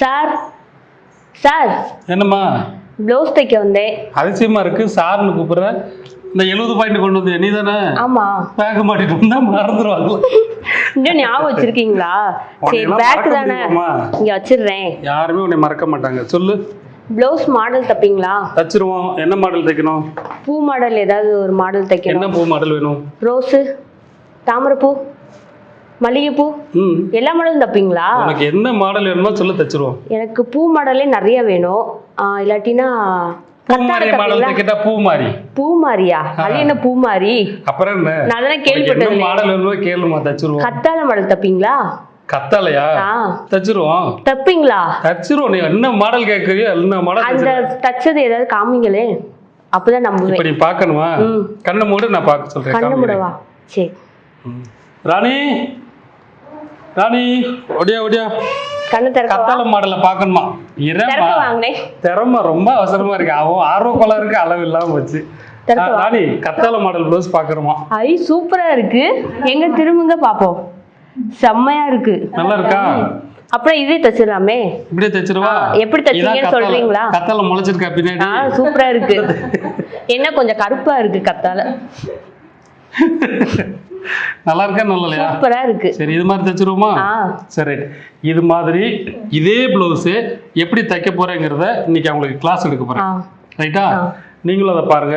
Sir sir. என்னம்மா? Blouse தைக்க வந்தேன். அதிசயமா இருக்கு சார்னு கூப்பிடுற. இந்த எழுபது பாயிண்ட் கொண்டு வந்து நீ தானே ஆமா. பேக்க மாட்டிட்டு வந்தா மறந்துடுவாங்க இன்னும் ஞாபகம் வச்சிருக்கீங்களா? சரி பேக் தானே? இங்க வச்சிடுறேன். யாருமே உன்னை மறக்க மாட்டாங்க. சொல்லு. ப்ளவுஸ் மாடல் தைப்பீங்களா? தச்சிருவோம். என்ன மாடல் தைக்கணும்? பூ மாடல் ஏதாவது ஒரு மாடல் தைக்கணும். என்ன பூ மாடல் வேணும்? ரோஸு தாமரைப்பூ. மல்லிகைப்பூ எல்லா மாடலும் தைப்பீங்களா? உனக்கு என்ன மாடல் வேணுமோ சொல்லு தச்சிருவோம். எனக்கு பூ மாடலே நிறைய வேணும். இல்லாட்டினா பூமாரி கத்தாழை மாடல் தைப்பீங்களா தைக்கிட்டா பூ மாறி. பூ மாறியா? அது என்ன பூ மாறி? அப்புறம் என்ன? நான் அதெல்லாம் கேள்விப்பட்டது மாடல் வேணுமோ கேளுமா தச்சிருவோம். கத்தாழை மாடல் தைப்பீங்களா? கத்தாலையா தச்சிருவோம். தைப்பீங்களா? தச்சிருவோம். நீ என்ன மாடல் கேட்கறியோ என்ன மாடல் அந்த. தச்சது ஏதாவது காமிங்களே. அப்பதான் நம்புவேன். நீ பார்க்கணுமா. கண்ணை மூடு நான் பார்க்க சொல்றேன். கண்ணு. முடவா? சரி. ராணி ராணி ஒடியா ஒடியா. கத்தாழை மாடலை வாங்கினேன் திறமை ரொம்ப அவசரமா இருக்கு. அவன் ஆர்வ இருக்கு அளவு இல்லாம போச்சு. ராணி கத்தாழை மாடல் ப்ளவுஸ் பார்க்கணுமா? ஐ சூப்பரா இருக்கு. எங்க திரும்புங்க பாப்போம். செம்மையா இருக்கு. நல்லா இருக்கா? அப்புறம் இதே தச்சிடலாமே. இப்படியே தைச்சிருவா? எப்படி தைச்சீங்கன்னு. சொல்றீங்களா? கத்தாழை முளைச்சிருக்கா பின்னாடி? சூப்பரா இருக்கு. என்ன கொஞ்சம் கருப்பா இருக்கு கத்தால நல்லா இருக்கா நல்லா இல்லையா? சூப்பரா இருக்கு. சரி இது மாதிரி தைச்சிருவோமா? சரி இது மாதிரி இதே பிளவுஸு எப்படி தைக்க போறேங்கிறத இன்னைக்கு அவங்களுக்கு கிளாஸ் எடுக்க போறேன். ரைட்டா. நீங்களும் அதை பாருங்க.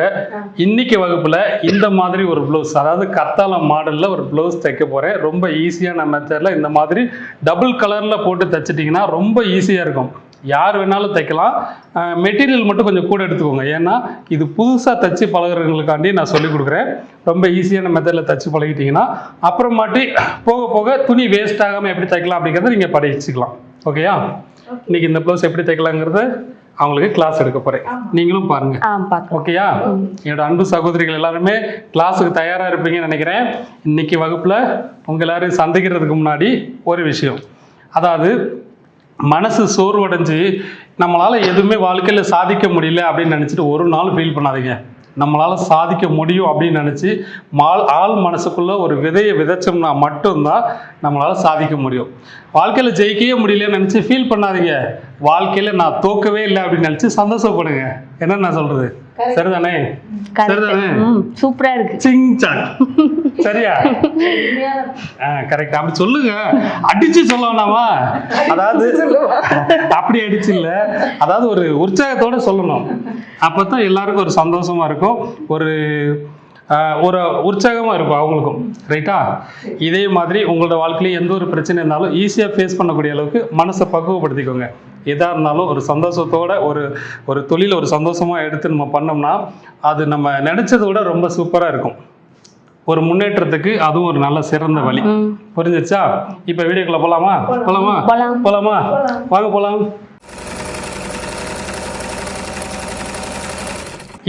இன்னைக்கு வகுப்புல இந்த மாதிரி ஒரு ப்ளவுஸ் அதாவது கத்தாழை மாடல்ல ஒரு ப்ளவுஸ் தைக்க போறேன். ரொம்ப ஈஸியான மெத்தட்ல இந்த மாதிரி டபுள் கலர்ல போட்டு தைச்சிட்டிங்கன்னா ரொம்ப ஈஸியா இருக்கும். யார் வேணாலும் தைக்கலாம். மெட்டீரியல் மட்டும் கொஞ்சம் கூட எடுத்துக்கோங்க. ஏன்னா இது புதுசாக தைச்சு பழகுறவங்களுக்காண்டி நான் சொல்லி கொடுக்குறேன். ரொம்ப ஈஸியான மெத்தடில் தைச்சு பழகிட்டீங்கன்னா அப்புறமாட்டி போக போக துணி வேஸ்ட் ஆகாமல் எப்படி தைக்கலாம் அப்படிங்கிறத நீங்கள் படிச்சுக்கலாம். ஓகேயா இன்னைக்கு இந்த ப்ளவுஸ் எப்படி தைக்கலாங்கிறத அவங்களுக்கு கிளாஸ் எடுக்க போகிறேன் நீங்களும் பாருங்க. ஓகேயா என்னோட அன்பு சகோதரிகள் எல்லாருமே கிளாஸுக்கு தயாராக இருப்பீங்கன்னு நினைக்கிறேன். இன்னைக்கு வகுப்பில் உங்கள் எல்லாரையும் சந்திக்கிறதுக்கு முன்னாடி ஒரு விஷயம். அதாவது மனசு சோர்வடைஞ்சு நம்மளால் எதுவுமே வாழ்க்கையில் சாதிக்க முடியல அப்படின்னு நினச்சிட்டு ஒரு நாள் ஃபீல் பண்ணாதீங்க. நம்மளால் சாதிக்க முடியும் அப்படின்னு நினச்சி மால் ஆள் மனசுக்குள்ளே ஒரு விதையை விதைச்சோம்னா மட்டும்தான் நம்மளால் சாதிக்க முடியும். வாழ்க்கையில் ஜெயிக்கவே முடியலன்னு நினச்சி ஃபீல் பண்ணாதீங்க. வாழ்க்கையில் நான் தோக்கவே இல்லை அப்படின்னு நினச்சி சந்தோஷப்படுங்க. என்ன நான் சொல்கிறது சரிதானே? சரிதானே? சூப்பரா இருக்கு. சிங் சாக் சரியா? கரெக்ட். அப்படி சொல்லுங்க. அடிச்சு சொல்ல வேணாமா? அதாவது அப்படி அடிச்சு இல்ல. அதாவது ஒரு உற்சாகத்தோட சொல்லணும். அப்பதான் எல்லாருக்கும் ஒரு சந்தோஷமா இருக்கும். ஒரு ஒரு உற்சாகமாக இருக்கும் அவங்களுக்கும் ரைட்டா இதே மாதிரி உங்களோட வாழ்க்கையில எந்த ஒரு பிரச்சனை இருந்தாலும் ஈஸியாக ஃபேஸ் பண்ணக்கூடிய அளவுக்கு மனசை பக்குவப்படுத்திக்கோங்க. எதாக இருந்தாலும் ஒரு சந்தோஷத்தோட ஒரு ஒரு தொழிலை ஒரு சந்தோஷமாக எடுத்து நம்ம பண்ணோம்னா அது நம்ம நினச்சதை விட ரொம்ப சூப்பராக இருக்கும். ஒரு முன்னேற்றத்துக்கு அதுவும் ஒரு நல்ல சிறந்த வழி. புரிஞ்சிச்சா இப்போ வீடியோக்குள்ள போலாமா? போலாம். போலாமா? வாங்க போலாம்.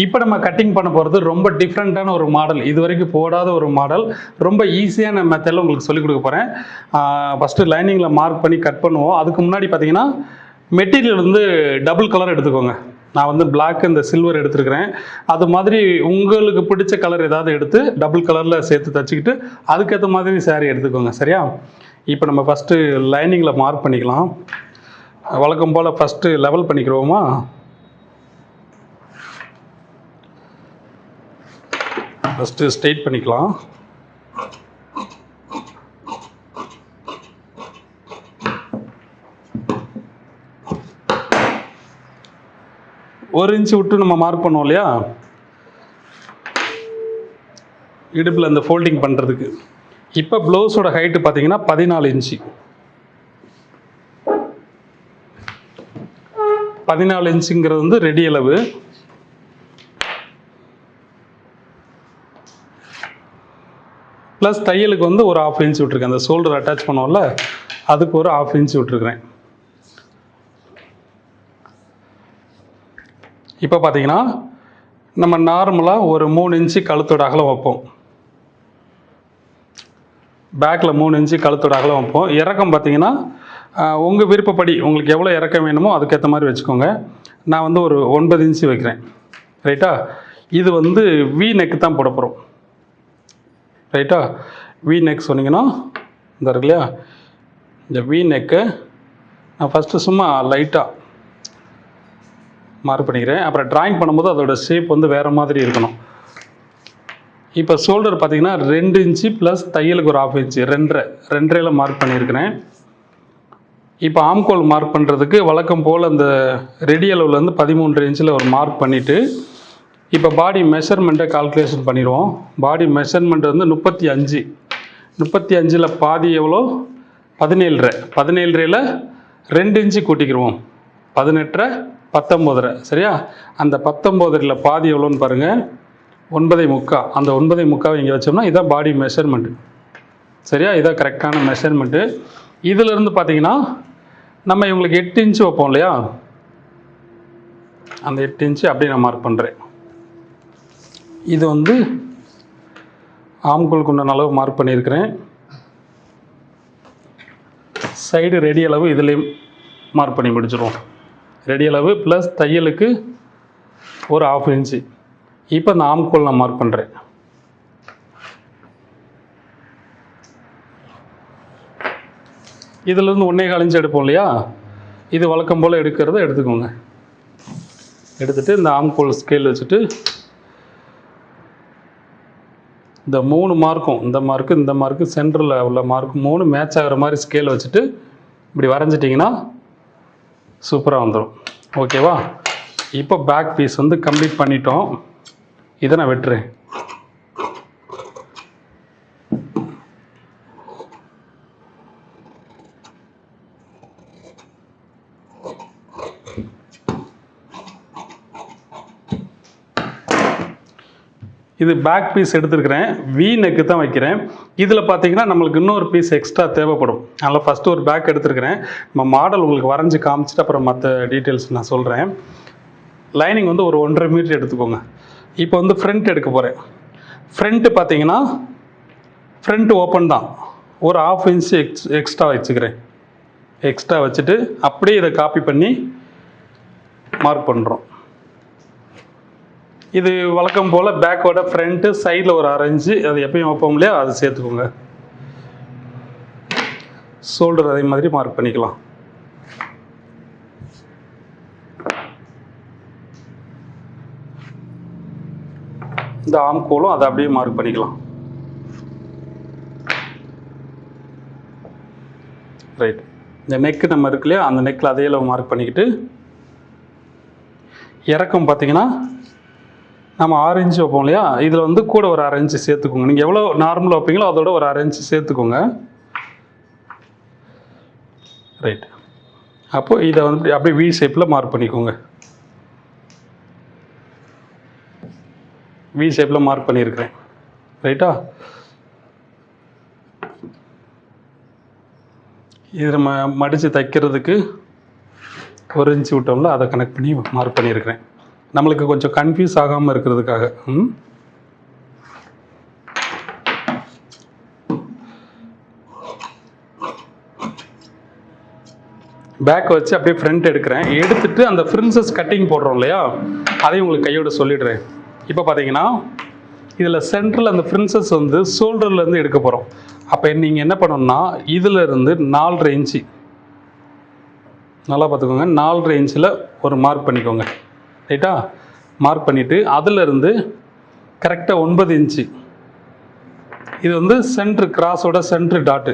இப்போ நம்ம கட்டிங் பண்ண போகிறது ரொம்ப டிஃப்ரெண்ட்டான ஒரு மாடல் இது வரைக்கும் போடாத ஒரு மாடல் ரொம்ப ஈஸியான மெத்தடில் உங்களுக்கு சொல்லிக் கொடுக்க போகிறேன் ஃபஸ்ட்டு லைனிங்கில் மார்க் பண்ணி கட் பண்ணுவோம். அதுக்கு முன்னாடி பார்த்தீங்கன்னா மெட்டீரியல் வந்து டபுள் கலர் எடுத்துக்கோங்க. நான் வந்து பிளாக் இந்த சில்வர் எடுத்துருக்கிறேன். அது மாதிரி உங்களுக்கு பிடிச்ச கலர் ஏதாவது எடுத்து டபுள் கலரில் சேர்த்து தச்சுக்கிட்டு அதுக்கேற்ற மாதிரி சேரீ எடுத்துக்கோங்க. சரியா? இப்போ நம்ம ஃபஸ்ட்டு லைனிங்கில் மார்க் பண்ணிக்கலாம். வழக்கம் போல் ஃபஸ்ட்டு லெவல் பண்ணிக்கிறோமா? ஃபஸ்ட்டு ஸ்ட்ரெயிட் பண்ணிக்கலாம். ஒரு இன்ச்சு விட்டு நம்ம மார்க் பண்ணுவோம் இல்லையா? இடுப்பில் இந்த ஃபோல்டிங் பண்ணுறதுக்கு இப்போ ப்ளவுஸோட ஹைட்டு பார்த்தீங்கன்னா பதினாலு இன்ச்சு பதினாலு இன்ச்சுங்கிறது வந்து ரெடி அளவு. ப்ளஸ் தையலுக்கு வந்து ஒரு ஆஃப் இன்ச் விட்டுருக்கேன். அந்த ஷோல்டர் அட்டாச் பண்ணுவோம்ல அதுக்கு ஒரு ஆஃப் இன்ச் விட்ருக்குறேன் இப்போ பார்த்தீங்கன்னா நம்ம நார்மலாக ஒரு மூணு இன்ச்சு கழுத்தோட அகலம் வைப்போம். பேக்கில் மூணு இன்ச்சு கழுத்தோட அகலம் வைப்போம். இறக்கம் பார்த்தீங்கன்னா உங்கள் விருப்பப்படி உங்களுக்கு எவ்வளோ இறக்கம் வேணுமோ அதுக்கேற்ற மாதிரி வச்சுக்கோங்க. நான் வந்து ஒரு ஒன்பது இன்ச்சு வைக்கிறேன். ரைட்டா இது வந்து வி நெக்கு தான் போட போகிறோம் ரைட்டா வி நெக் சொன்னீங்கன்னா இந்த இருக்கு இல்லையா? இந்த வி நெக்கு நான் ஃபஸ்ட்டு சும்மா லைட்டாக மார்க் பண்ணிக்கிறேன். அப்புறம் ட்ராயிங் பண்ணும்போது அதோட ஷேப் வந்து வேறு மாதிரி இருக்கணும். இப்போ ஷோல்டர் பார்த்தீங்கன்னா ரெண்டு இன்ச்சு ப்ளஸ் தையலுக்கு ஒரு ஆஃப் இன்ச்சு ரெண்டரை ரெண்டரையில் மார்க் பண்ணியிருக்கிறேன். இப்போ ஆம்கோல் மார்க் பண்ணுறதுக்கு வழக்கம் போல் அந்த ரெடி அளவுலேருந்து பதிமூன்று இன்ச்சில் ஒரு மார்க் பண்ணிவிட்டு இப்போ பாடி மெஷர்மெண்ட்டை கால்குலேஷன் பண்ணிடுவோம். பாடி மெஷர்மெண்ட் வந்து முப்பத்தி அஞ்சு. முப்பத்தி அஞ்சில் பாதி எவ்வளோ? பதினேழரை. பதினேழரையில் ரெண்டு இன்ச்சு கூட்டிக்கிடுவோம் பதினெட்டரை பத்தொம்போதரை சரியா? அந்த பத்தொம்போதரில் பாதி எவ்வளோன்னு பாருங்கள் ஒன்பதை முக்கா. அந்த ஒன்பதை முக்காவை இங்கே வச்சோம்னா இதான் பாடி மெஷர்மெண்ட்டு சரியா? இதான் கரெக்டான மெஷர்மெண்ட்டு இதிலிருந்து பார்த்தீங்கன்னா நம்ம இவங்களுக்கு எட்டு இன்ச்சு வைப்போம் இல்லையா? அந்த எட்டு இன்ச்சு அப்படியே நான் மார்க் பண்ணுறேன் இது வந்து ஆம்கோலுக்கு உண்டான அளவு மார்க் பண்ணியிருக்கிறேன். சைடு ரெடி அளவு இதுலேயும் மார்க் பண்ணி முடிச்சிடுவோம் ரெடி அளவு ப்ளஸ் தையலுக்கு ஒரு ஆஃப் இன்ச்சு இப்போ இந்த ஆம்கோல் நான் மார்க் பண்ணுறேன் இதிலேருந்து ஒன்றே கால் எடுப்போம் இல்லையா? இது வழக்கம் போல் எடுக்கிறத எடுத்துக்கோங்க. எடுத்துகிட்டு இந்த ஆம்கோல் ஸ்கேல் வச்சுட்டு இந்த மூணு மார்க்கும் இந்த மார்க்கு இந்த மார்க்கு சென்டரில் உள்ள மார்க் மூணு மேட்ச் ஆகிற மாதிரி ஸ்கேல் வச்சுட்டு இப்படி வரைஞ்சிட்டிங்கன்னா சூப்பராக வந்துடும் ஓகேவா இப்போ பேக் பீஸ் வந்து கம்ப்ளீட் பண்ணிட்டோம். இதை நான் வெட்டுறேன். இது பேக் பீஸ் எடுத்துருக்கிறேன். வி நெக்கு தான் வைக்கிறேன். இதில் பார்த்தீங்கன்னா நம்மளுக்கு இன்னொரு பீஸ் எக்ஸ்ட்ரா தேவைப்படும். அதனால் ஃபஸ்ட்டு ஒரு பேக் எடுத்துருக்கிறேன். நம்ம மாடல் உங்களுக்கு வரைஞ்சி காமிச்சிட்டு அப்புறம் மற்ற டீட்டெயில்ஸ் நான் சொல்கிறேன் லைனிங் வந்து ஒரு ஒன்றரை மீட்டர் எடுத்துக்கோங்க. இப்போ வந்து ஃப்ரண்ட் எடுக்க போகிறேன் ஃப்ரண்ட்டு பார்த்தீங்கன்னா ஃப்ரண்ட்டு ஓப்பன் தான். ஒரு ஆஃப் இன்ச் எக்ஸ் எக்ஸ்ட்ரா வச்சுக்கிறேன். எக்ஸ்ட்ரா வச்சுட்டு அப்படியே இதை காப்பி பண்ணி மார்க் பண்ணுறோம் இது வழக்கம் போல் பேக்கோட ஃப்ரண்ட்டு சைடில் ஒரு அரைஞ்சு அது எப்பயும் வைப்போம் இல்லையா அதை சேர்த்துக்கோங்க. ஷோல்டர் அதே மாதிரி மார்க் பண்ணிக்கலாம். இந்த ஆம் கோலும் அதை அப்படியே மார்க் பண்ணிக்கலாம். ரைட் இந்த நெக்கு நம்ம இருக்கு இல்லையா அந்த நெக்கில் அதே அளவு மார்க் பண்ணிக்கிட்டு இறக்கம் பார்த்தீங்கன்னா நம்ம ஆரஞ்சு வைப்போம் இல்லையா? இதில் வந்து கூட ஒரு அரைஞ்சு சேர்த்துக்கோங்க. நீங்கள் எவ்வளோ நார்மலாக வைப்பீங்களோ அதோட ஒரு அரைஞ்சு சேர்த்துக்கோங்க. ரைட் அப்போ இதை வந்து அப்படியே வி ஷேப்பில் மார்க் பண்ணிக்கோங்க. வி ஷேப்பில் மார்க் பண்ணியிருக்கிறேன். ரைட்டா இது நம்ம மடித்து தைக்கிறதுக்கு ஒரு இன்ச்சு விட்டோம்ல அதை கனெக்ட் பண்ணி மார்க் பண்ணியிருக்கிறேன். நம்மளுக்கு கொஞ்சம் கன்ஃபியூஸ் ஆகாமல் இருக்கிறதுக்காக. ம்? பேக் வச்சு அப்படியே ஃப்ரண்ட் எடுக்கிறேன். எடுத்துட்டு அந்த ஃப்ரின்சஸ் கட்டிங் போடுறோம் இல்லையா? அதையும் உங்களுக்கு கையோட சொல்லிடுறேன். இப்போ பார்த்தீங்கன்னா இதில் சென்டரில் அந்த ஃப்ரின்சஸ் வந்து ஷோல்டர்லேருந்து எடுக்க போகிறோம் அப்போ நீங்கள் என்ன பண்ணணும்னா இதிலிருந்து நாலரை இன்ச்சு நல்லா பார்த்துக்கோங்க நாலரை இன்ச்சில் ஒரு மார்க் பண்ணிக்கோங்க. ரைட்டா மார்க் பண்ணிவிட்டு அதிலிருந்து கரெக்டாக ஒன்பது இன்ச்சு இது வந்து சென்ட்ரு கிராஸோட சென்ட்ரு டாட்டு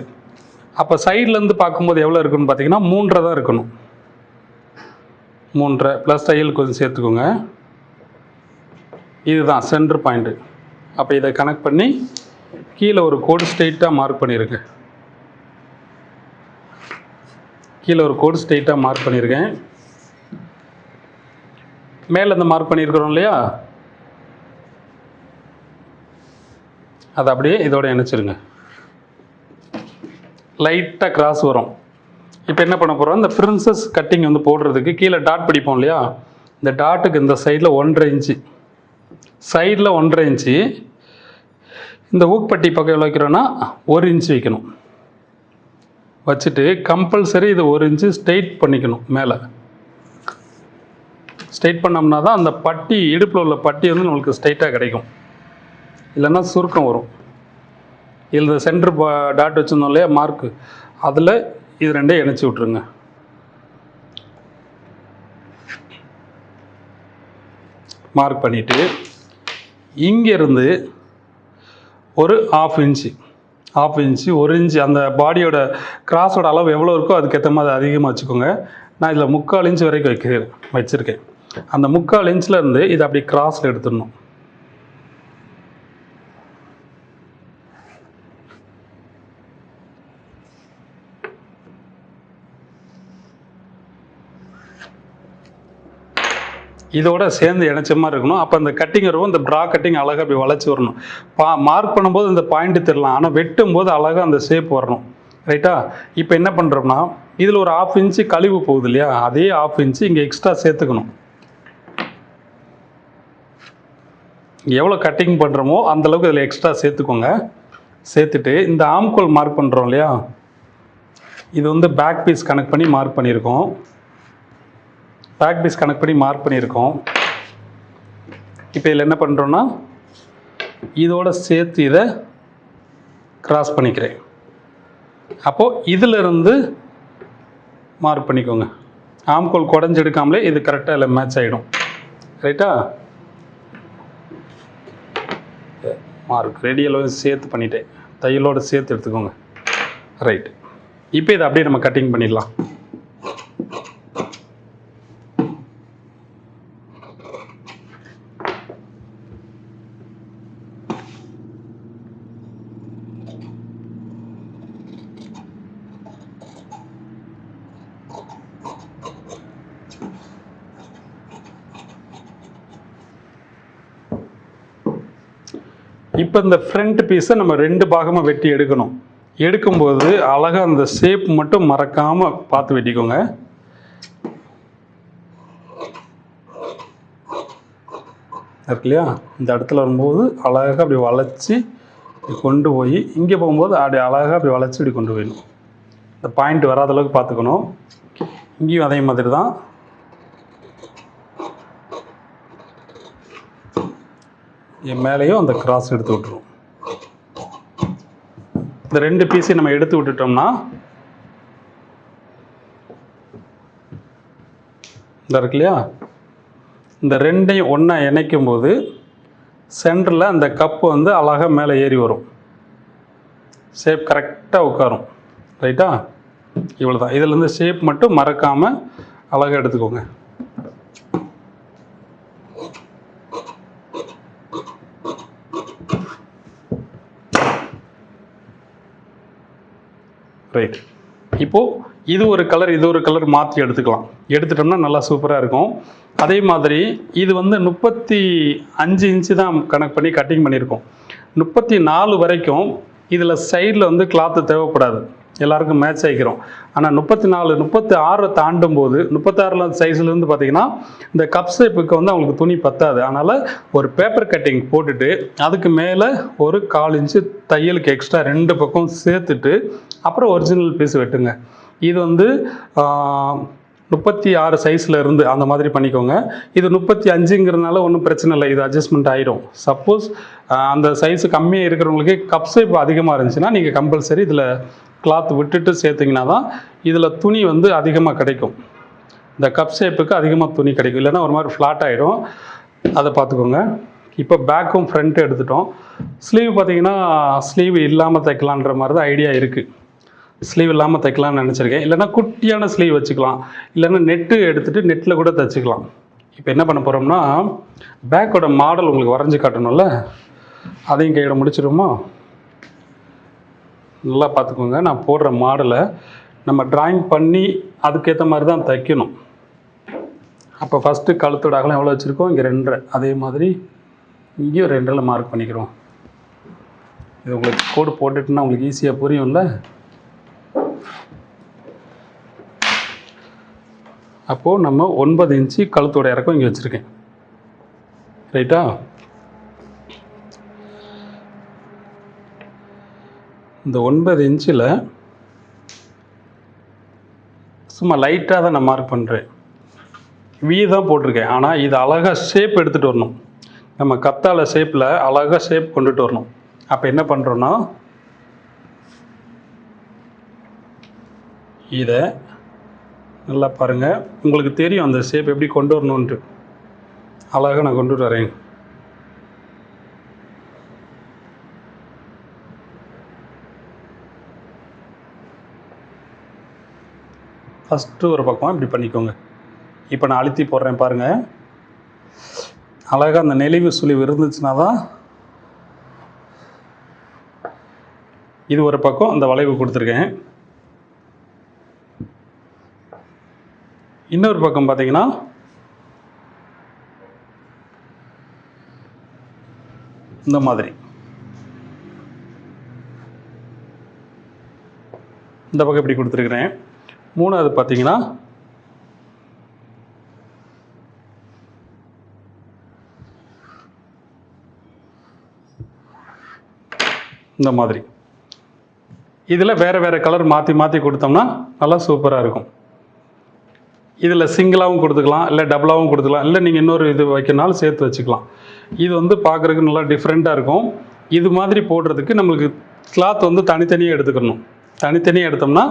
அப்போ சைட்லேருந்து பார்க்கும்போது எவ்வளோ இருக்குன்னு பார்த்தீங்கன்னா மூன்றரை தான் இருக்கணும். மூன்றரை ப்ளஸ் தையல் கொஞ்சம் சேர்த்துக்கோங்க. இதுதான் சென்ட்ரு பாயிண்ட்டு அப்போ இதை கனெக்ட் பண்ணி கீழே ஒரு கோடு ஸ்ட்ரெயிட்டாக மார்க் பண்ணியிருக்கேன் கீழே ஒரு கோடு ஸ்ட்ரெயிட்டாக மார்க் பண்ணியிருக்கேன் மேலே இந்த மார்க் பண்ணியிருக்கிறோம் இல்லையா? அதை அப்படியே இதோட இணைச்சிருங்க. லைட்டாக கிராஸ் வரும். இப்போ என்ன பண்ண போகிறோம் இந்த பிரின்சஸ் கட்டிங் வந்து போடுறதுக்கு கீழே டாட் பிடிப்போம் இல்லையா? இந்த டாட்டுக்கு இந்த சைடில் ஒன்றரை இன்ச்சு. சைடில் ஒன்றரை இன்ச்சு. இந்த ஊக்பட்டி பக்கம் எவ்வளோ வைக்கிறோன்னா ஒரு இன்ச்சு வைக்கணும். வச்சுட்டு கம்பல்சரி இது ஒரு இன்ச்சு ஸ்ட்ரெயிட் பண்ணிக்கணும் மேலே. ஸ்ட்ரைட் பண்ணோம்னா தான் அந்த பட்டி இடுப்பில் உள்ள பட்டி வந்து நம்மளுக்கு ஸ்ட்ரைட்டாக கிடைக்கும். இல்லைன்னா சுருக்கம் வரும். இதில் சென்டர் டாட் வச்சுருந்தோம் இல்லையா மார்க்கு அதில் இது ரெண்டே இணைச்சி விட்ருங்க மார்க் பண்ணிவிட்டு இங்கேருந்து ஒரு ஆஃப் இன்ச்சு ஆஃப் இன்ச்சு ஒரு இன்ச்சு அந்த பாடியோட கிராஸோட அளவு எவ்வளோ இருக்கோ அதுக்கேற்ற மாதிரி அதிகமாக வச்சுக்கோங்க. நான் இதில் முக்கால் இன்ச்சு வரைக்கும் வைக்கிறேன் வச்சுருக்கேன். அந்த முக்கால் இன்ச்சில் இருந்து இதை அப்படி கிராஸில் எடுத்துடணும். இதோட சேர்ந்து இணைச்ச மாதிரி இருக்கணும். அப்போ அந்த கட்டிங் இருக்கும். இந்த ப்ரா கட்டிங் அழகாக அப்படி வளைச்சி வரணும் பா மார்க் பண்ணும்போது இந்த பாயிண்ட் தெரியலாம் ஆனால் வெட்டும் போது அழகாக அந்த ஷேப் வரணும். ரைட்டா இப்போ என்ன பண்ணுறோம்னா இதில் ஒரு ஆஃப் இன்ச்சு கழிவு போகுது இல்லையா? அதே ஆஃப் இன்ச்சு இங்கே எக்ஸ்ட்ரா சேர்த்துக்கணும். எவ்வளோ கட்டிங் பண்ணுறோமோ அந்தளவுக்கு இதில் எக்ஸ்ட்ரா சேர்த்துக்கோங்க. சேர்த்துட்டு இந்த ஆம்கோல் மார்க் பண்ணுறோம் இல்லையா? இது வந்து பேக் பீஸ் கனெக்ட் பண்ணி மார்க் பண்ணியிருக்கோம். பேக் பீஸ் கனெக்ட் பண்ணி மார்க் பண்ணியிருக்கோம். இப்போ இதில் என்ன பண்ணுறோன்னா இதோட சேர்த்து இதை கிராஸ் பண்ணிக்கிறேன். அப்போது இதிலிருந்து மார்க் பண்ணிக்கோங்க. ஆம்கோல் குடஞ்செடுக்காமலே இது கரெக்டாக இல்லை மேட்ச் ஆகிடும் ரைட்டா மார்க். ரெடியலோட சேர்த்து பண்ணிவிட்டேன் தையலோடு சேர்த்து எடுத்துக்கோங்க. ரைட் இப்போ இதை அப்படியே நம்ம கட்டிங் பண்ணிடலாம். இப்போ இந்த ஃப்ரண்ட் பீஸை நம்ம ரெண்டு பாகமாக வெட்டி எடுக்கணும். எடுக்கும்போது அழகாக அந்த ஷேப் மட்டும் மறக்காமல் பார்த்து வெட்டிக்கோங்க. இருக்கு இல்லையா? இந்த இடத்துல வரும்போது அழகாக அப்படி வளைச்சி கொண்டு போய் இங்கே போகும்போது அப்படி அழகாக அப்படி வளைச்சி இப்படி கொண்டு போயிடணும். இந்த பாயிண்ட் வராத அளவுக்கு பார்த்துக்கணும். இங்கேயும் அதே மாதிரி தான். என் மேலேயும் அந்த கிராஸ் எடுத்து விட்டுரும். இந்த ரெண்டு பீஸையும் நம்ம எடுத்து விட்டுட்டோம்னா இந்த இருக்கு இல்லையா? இந்த ரெண்டையும் ஒன்றா இணைக்கும் போது சென்டரில் அந்த கப்பு வந்து அழகாக மேலே ஏறி வரும். ஷேப் கரெக்டாக உட்காரும். ரைட்டா இவ்வளோ தான் இதுலேருந்து ஷேப் மட்டும் மறக்காமல் அழகாக எடுத்துக்கோங்க. ரைட் இப்போது இது ஒரு கலர் இது ஒரு கலர் மாற்றி எடுத்துக்கலாம். எடுத்துட்டோம்னா நல்லா சூப்பராக இருக்கும். அதே மாதிரி இது வந்து முப்பத்தி அஞ்சு இன்ச்சு தான் கணக்கு பண்ணி கட்டிங் பண்ணியிருக்கோம். முப்பத்தி நாலு வரைக்கும் இதில் சைடில் வந்து கிளாத்து தேவைப்படாது. எல்லாருக்கும் மேட்ச் ஆகிக்கிறோம். ஆனால் முப்பத்தி நாலு முப்பத்தி ஆறை தாண்டும் போது முப்பத்தாறில் சைஸ்லேருந்து பார்த்தீங்கன்னா இந்த கப் ஷேப்புக்கு வந்து அவங்களுக்கு துணி பத்தாது. அதனால் ஒரு பேப்பர் கட்டிங் போட்டுட்டு அதுக்கு மேலே ஒரு கால் இன்ச்சு தையலுக்கு எக்ஸ்ட்ரா ரெண்டு பக்கம் சேர்த்துட்டு அப்புறம் ஒரிஜினல் பீஸ் வெட்டுங்க. இது வந்து முப்பத்தி ஆறு சைஸில் இருந்து அந்த மாதிரி பண்ணிக்கோங்க. இது முப்பத்தி அஞ்சுங்கிறதுனால ஒன்றும் பிரச்சனை இல்லை. இது அட்ஜஸ்ட்மெண்ட் ஆயிரும். சப்போஸ் அந்த சைஸு கம்மியாக இருக்கிறவங்களுக்கு கப் ஷேப் அதிகமாக இருந்துச்சுன்னா நீங்கள் கம்பல்சரி இதில் கிளாத் விட்டுட்டு சேர்த்திங்கன்னா தான் இதில் துணி வந்து அதிகமாக கிடைக்கும். இந்த கப் ஷேப்புக்கு அதிகமாக துணி கிடைக்கும். இல்லைன்னா ஒரு மாதிரி ஃப்ளாட் ஆகிடும் அதை பார்த்துக்கோங்க. இப்போ பேக்கும் ஃப்ரண்ட்டு எடுத்துட்டோம். ஸ்லீவ் பார்த்தீங்கன்னா ஸ்லீவ் இல்லாமல் தைக்கலான்ற மாதிரி தான் ஐடியா இருக்குது ஸ்லீவ் இல்லாமல் தைக்கலாம்னு நினச்சிருக்கேன். இல்லைன்னா குட்டியான ஸ்லீவ் வச்சுக்கலாம். இல்லைன்னா நெட்டு எடுத்துகிட்டு நெட்டில் கூட தைச்சிக்கலாம். இப்போ என்ன பண்ண போகிறோம்னா பேக்கோட மாடல் உங்களுக்கு வரைஞ்சி காட்டணும்ல. அதையும் கையோட முடிச்சிடுமா நல்லா பார்த்துக்கோங்க. நான் போடுற மாடலை நம்ம ட்ராயிங் பண்ணி அதுக்கேற்ற மாதிரி தான் தைக்கணும். அப்போ ஃபஸ்ட்டு கழுத்தோட அகலம் எவ்வளோ வச்சுருக்கோம்? இங்கே ரெண்டரை. அதே மாதிரி இங்கேயும் ரெண்டரை மார்க் பண்ணிக்கிறோம். இது உங்களுக்கு கோடு போட்டுட்டுனா உங்களுக்கு ஈஸியாக புரியும்ல? அப்போது நம்ம ஒன்பது இன்ச்சு கழுத்தோட இறக்கம் இங்கே வச்சுருக்கேன். ரைட்டா இந்த ஒன்பது இன்ச்சில் சும்மா லைட்டாக தான் நான் மார்க் பண்ணுறேன் வி தான் போட்டிருக்கேன். ஆனால் இது அழகாக ஷேப் எடுத்துகிட்டு வரணும். நம்ம கத்தாழ ஷேப்பில் அழகாக ஷேப் கொண்டுட்டு வரணும். அப்போ என்ன பண்ணுறோன்னா இதை நல்லா பாருங்கள் உங்களுக்கு தெரியும் அந்த ஷேப் எப்படி கொண்டு வரணுன்ட்டு அழகாக நான் கொண்டுட்டு வரேன். ஃபஸ்ட்டு ஒரு பக்கம் இப்படி பண்ணிக்கோங்க. இப்போ நான் அழுத்தி போடுறேன் பாருங்கள் அழகாக அந்த நெளிவு சுழிவு இருந்துச்சுன்னா தான் இது ஒரு பக்கம் அந்த வளைவு கொடுத்துருக்கேன். இன்னொரு பக்கம் பார்த்தீங்கன்னா இந்த மாதிரி. இந்த பக்கம் இப்படி கொடுத்துருக்குறேன். மூணாவது பார்த்தீங்கன்னா இந்த மாதிரி. இதில் வேறு வேறு கலர் மாற்றி மாற்றி கொடுத்தோம்னா நல்லா சூப்பராக இருக்கும். இதில் சிங்கிளாகவும் கொடுத்துக்கலாம் இல்லை டபுளாகவும் கொடுத்துக்கலாம் இல்லை நீங்கள் இன்னொரு இது வைக்கணும்னாலும் சேர்த்து வச்சுக்கலாம். இது வந்து பார்க்குறதுக்கு நல்லா டிஃப்ரெண்ட்டாக இருக்கும். இது மாதிரி போடுறதுக்கு நம்மளுக்கு கிளாத் வந்து தனித்தனியாக எடுத்துக்கணும். தனித்தனியாக எடுத்தோம்னா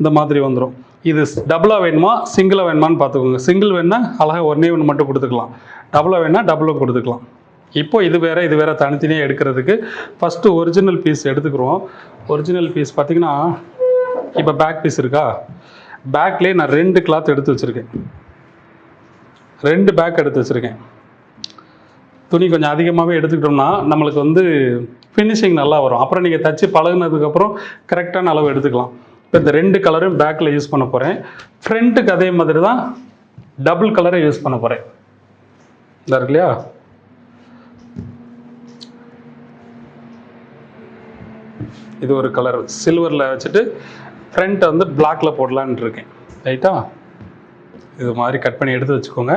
இந்த மாதிரி வந்துடும் இது டபுளாக வேணுமா? சிங்கிளாக வேணுமான்னு பார்த்துக்கோங்க. சிங்கிள் வேணுன்னா அழகாக ஒன்றே ஒன்று மட்டும் கொடுத்துக்கலாம். டபுளாக வேணால் டபுளும் கொடுத்துக்கலாம். இப்போ இது வேறு இது வேறு தனித்தனியாக எடுக்கிறதுக்கு ஃபஸ்ட்டு ஒரிஜினல் பீஸ் எடுத்துக்கிறோம். ஒரிஜினல் பீஸ் பார்த்தீங்கன்னா இப்போ பேக் பீஸ் இருக்கா? பேக்லேயே நான் ரெண்டு கிளாத் எடுத்து வச்சுருக்கேன். ரெண்டு பேக் எடுத்து வச்சுருக்கேன். துணி கொஞ்சம் அதிகமாகவே எடுத்துக்கிட்டோம்னா நம்மளுக்கு வந்து ஃபினிஷிங் நல்லா வரும். அப்புறம் நீங்கள் தச்சு பழகுனதுக்கப்புறம் கரெக்டான அளவு எடுத்துக்கலாம். இப்போ இந்த ரெண்டு கலரும் பேக்கில் யூஸ் பண்ண போகிறேன் ஃப்ரண்ட்டுக்கு அதே மாதிரி தான் டபுள் கலரை யூஸ் பண்ண போகிறேன் இதாக இருக்கு இல்லையா? இது ஒரு கலர் சில்வரில் வச்சுட்டு ஃப்ரண்ட்டை வந்து பிளாக்ல போடலான்னு இருக்கேன். ரைட்டா இது மாதிரி கட் பண்ணி எடுத்து வச்சுக்கோங்க.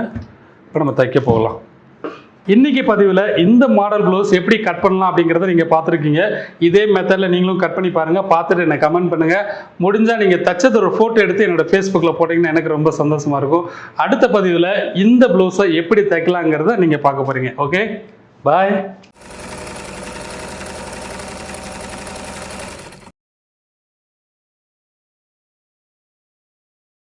இப்போ நம்ம தைக்க போகலாம். இன்னைக்கு பதிவில் இந்த மாடல் ப்ளவுஸ் எப்படி கட் பண்ணலாம் அப்படிங்கிறத நீங்கள் பார்த்துருக்கீங்க. இதே மெத்தடில் நீங்களும் கட் பண்ணி பாருங்கள் பார்த்துட்டு என்னை கமெண்ட் பண்ணுங்கள் முடிஞ்சால் நீங்கள் தச்சது ஒரு ஃபோட்டோ எடுத்து என்னோட ஃபேஸ்புக்கில் போட்டிங்கன்னா எனக்கு ரொம்ப சந்தோஷமாக இருக்கும். அடுத்த பதிவில் இந்த ப்ளவுஸை எப்படி தைக்கலாங்கிறத நீங்கள் பார்க்க போகிறீங்க ஓகே பாய்